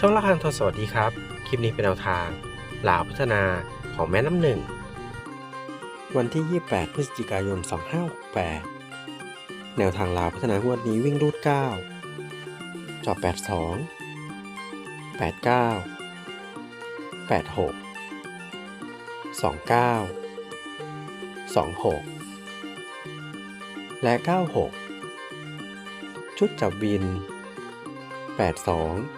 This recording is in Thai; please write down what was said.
ช่องละคังทรสวัสดีครับ คลิปนี้เป็นแนวทางลาวพัฒนาของแม่น้ำหนึ่ง วันที่ 28 พฤศจิกายน 2568 แนวทางลาวพัฒนางวดนี้วิ่งรูด 9 จอบ 82 89 86 29 26 และ 96 ชุดจับวิน 82